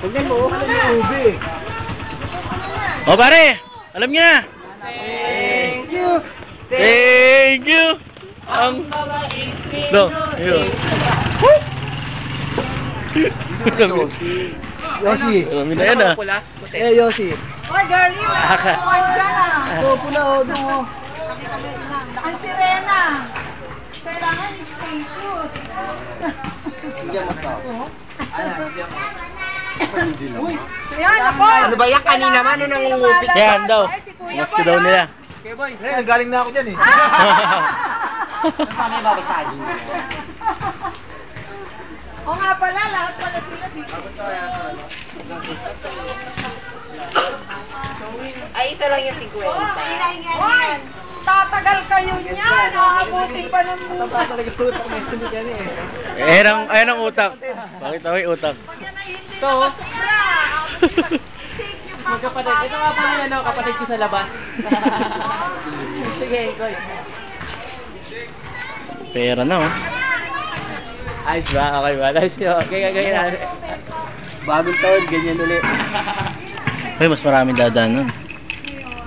Tignan mo, ano yung ube? O pare, alam niyo na. Thank you. Thank you. Ang... Do, yun. Yoshi. Marami na yan ah. Eh, Yoshi. Oy, girlie, wala ka kumain dyan ah. Ito, pula o, dungo. Ang sirena. Kailangan spacious. Bigyan mo sa Yan, ako. Ano ba yan? Kanina man, ano nangungupit? Yan daw. Mas ko Boy, daw ah. nila. Eh, galing na ako dyan eh. Saan may babasagin mo? O nga pala, lahat pala sila busy. Ay, isa lang yung 50. Hoy, tatagal kayo niyan. Aabutin pa ng bukas. Ayan ang, ayan ang utak. Bakit ako yung utak? Yan So. Magkapatid, ito nga pala ano, kapatid ko sa labas. Sige, Koy. Pera na oh. Ayos ba? Okay ba? Ayos yun. Kaya kaya na. Bagong taon, ganyan ulit. Ay, mas maraming dadaan nun.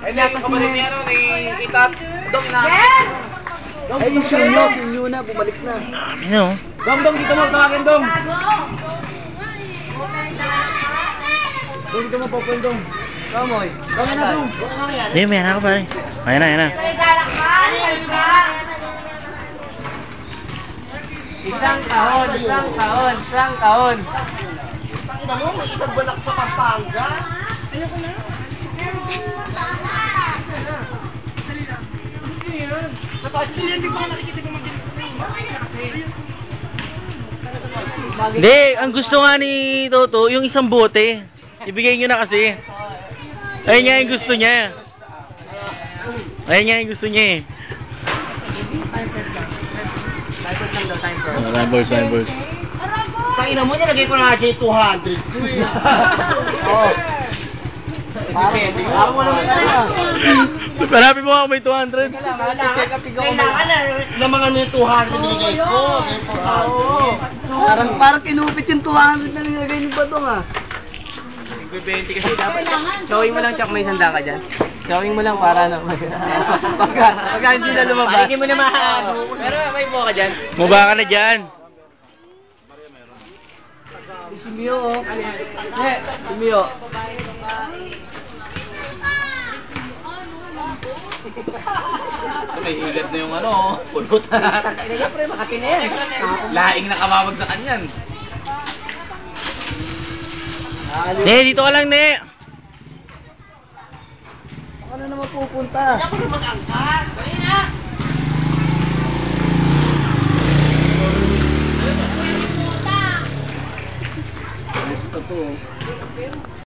Ay, natin ka pa rin yan, ni Itat. Dong na. Yes! Ay, yung sinyo, sinyo na, bumalik na. Dami na oh. Dong, dong, dito mo, tawagin dong. Dong, dito mo, popon dong. Kamoy. Dong na, dong. Ayun, may anak ka pare. Ayan na, ayan na. Isang taon, isang taon, isang taon. Ina mo, isang balak sa Pampanga. Hindi, ang gusto nga ni Toto, yung isang bote. Ibigay nyo na kasi. Ayun nga yung gusto niya. Ayun nga yung gusto niya eh. Typers lang daw, time Oh, Rambers, Rambers. Tangina mo, nilagay ko na nga 200 ko eh. Oo. Parang, parang walang ano. Hanapin mo ako may 200. Kailangan na, lamangan mo yung 200 binigay ko. Yung 400. Parang parang kinupit yung 200 na nilagay ni Badong ah. 20 kasi dapat. Showing mo lang, Chak, may sanda ka dyan. Showing mo lang para ano. pagka, pagka hindi na lumabas. Hindi mo na mahalo. Pero may buka ka dyan. Mukha ka na dyan. Si Mio oh. Si Mio. Ito may higat na yung ano, pulot na. Kaya pre, makati na yan. Laing na kamamag sa kanyan. Ne, dito ka lang, Ne. Baka na naman pupunta. Ako na mag-angkas. Dali na.